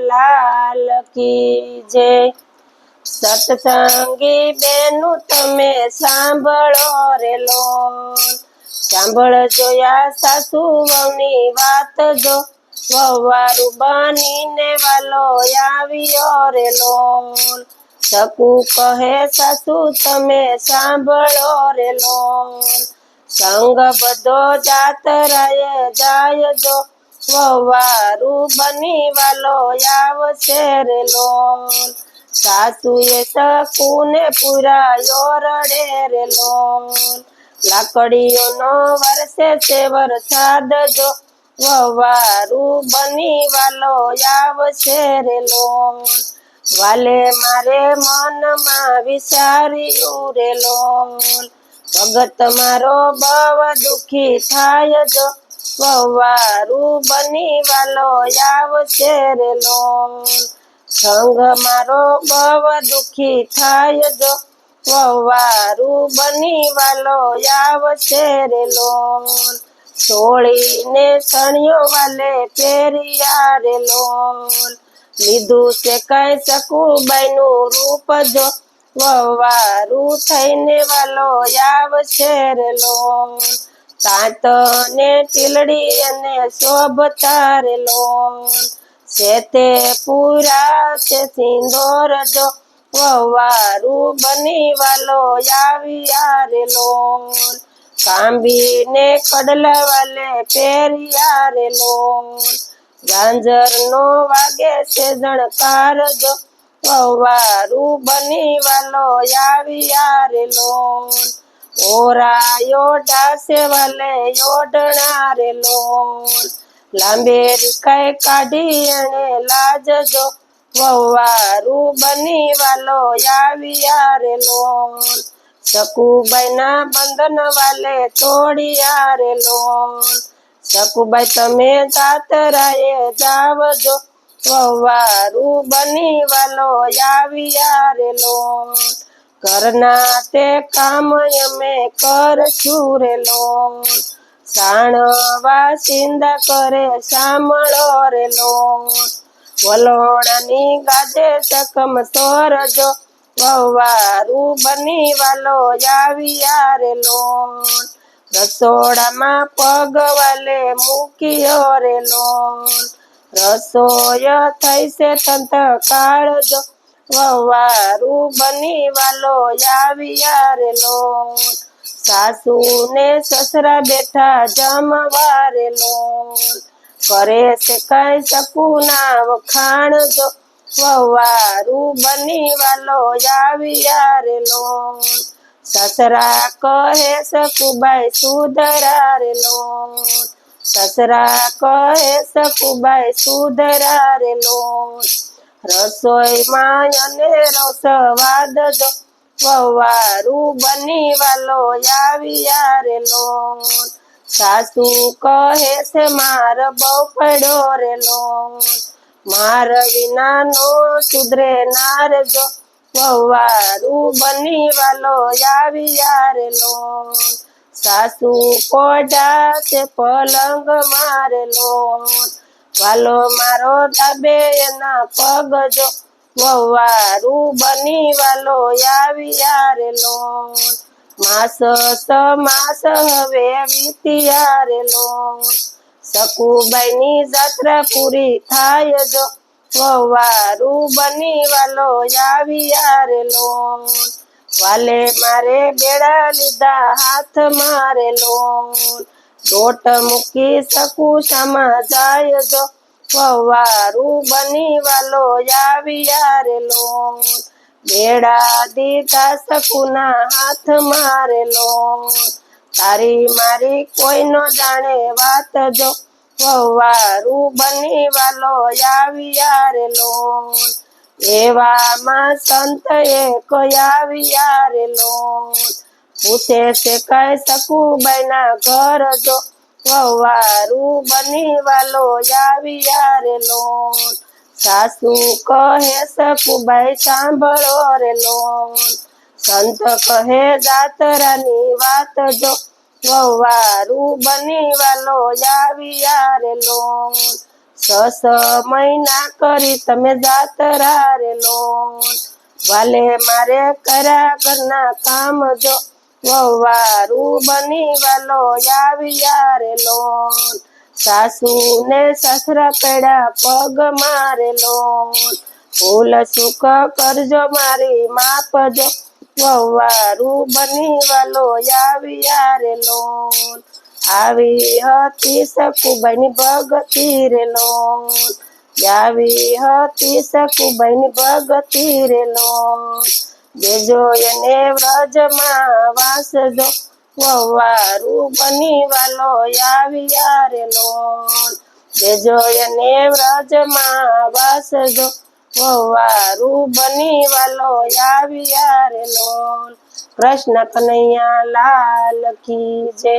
લાલ કી જય સત્સંગી બેનું તમે સાંભળો રે લોલ સાંભળ જોયા સાસુ વહુની વાત જો વવારું બનીને વાલો આવ્યો રે લોલ શકુ કહે સાસુ તમે સાંભળો રે લોલ સંગ બધો જાતરાએ જાય જો વવારું બની વાલો આવશે રે લોલ. સાસુએ શકુને પુરાયો રડે રે લોલ. લાકડીઓનો વરસે છે વરસાદ જો વવારું બની વાલો આવશે રે લોલ. વાલે મારે મનમાં વિચાર્યું રે લોલ. ભગત મારો બવ દુખી થાય જો વવારું બની વાલો આવશે રે લોલ મારો બવ દુખી થાય જો. વવારું બની વાલો આવશે રે લોલ સણિયો વાલે પેરિયા રે લીધું છે કઈ શકું બહેનું રૂપ જો. વવારું થઈને વાલો આવશે રે લોલ કાંત ને ટીલડી અને શોભતા રે લોલ છે તે પૂરા છે સિંદોર જો વવારું બની વાલો આવ્યા રે લોલ કાંબીને કડલા વાલે પેરિયા રે લોલ ગાંજર નો વાગે છે જણકાર જો વવારું બની વાલો આવી રે લોલ ઓરાયો ડાસે વાલે ઓઢણા રે લોલ. લાંબેરી કઈ કાઢી અને લાજજો. વવારું બની વાલો આવ્યા રે લોલ. શકુબાઈ ના બંધન વાલે તોડી રે લોલ. શકુબાઈ તમે જાતરાએ જાવજો. વવારું બની વાલો આવ્યા રે લોલ. ઘરના તે કામ અમે કરશું રે લોલ. સાણવા સિંદા કરે સાંભળો રે લોલ. વલોણાની ગાજે સકમ સોરજો, વવારું બની વાલો આવ્યા રે લોલ. રસોડામાં પગ વાલે મૂક્યો રે લોલ. રસોય થઈ છે તંત કાળજો વવારું બની વાલો આવ્યા રે લોલ. સાસુ ને સસરા બેઠા જમવા રે લોલ. કરે છે કઈ શકું ના વખાણ જો. વવારું બની વાલો આવ્યા રે લોલ. સસરા કહે સકુબાઈ સુધરા રે સસરા કહે સકુબાઈ સુધરા રસોઈમાં અનેરો રસવાદ જો વવારું બની વાલો આવી યારે લોલ સાસુ કહે છે, માર બહુ પડ્યો રે લોલ માર વિના નો સુધરે નાર જો. વવારું બની વાલો આવી યારે લોલ સાસુ કોડા છે, પલંગ મારે લોલ વાલો મારો દાબે એના પગ જો વવારું બની વાલો આવી રે લોલ માસ માસ હવે વીતી રે લોલ શકુબાઈ ની જાત્રા પૂરી થાય જો વવારું બની વાલો આવી રે લોલ વાલે મારે બેડા લીધા, હાથ મારે લોલ લોટ મૂકી શકું સમા જાય જો. ફવારું બની વાલો આવી રે લોલ બેડા દીધા શકુના હાથ મારે લોલ તારી મારી કોઈ નો જાણે વાત જો. ફવારું બની વાલો આવી રે લોલ એવામાં સંત એક આવ્યા રે લોલ પૂછે છે કઈ શકું બના ઘર જો વવારું બની વાલો આવી યારે લોન. સાસુ કહે શકુબાઈ, સાંભળો રે લોન. સંત કહે જાતરાની વાત જો વવારું બની વાલો આવી યારે લોન. છ મહિના કરી તમે જાતરા રે લોન. વાલે મારે કર્યા ઘરના કામ જો વવારું બની વાલો આવ્યા રે લોન. સાસુ ને સસરા પેડા પગ મારે લોન ભૂલ સુખ કરજો મારી માપજો વવારું બની વાલો આવ્યા રે લોન. આવી હતી સકુબાઈની ભગતી રે લોન. આવી હતી સકુબાઈની ભગતી રે લોન. દેજો એને વ્રજમાં વાસજો વવારું બની વાલો આવ્યા રે લોન. દેજો એને વ્રજમાં વાસજો વવારું બની વાલો આવ્યા રે લોન. કૃષ્ણ કનૈયા લાલ કી જય.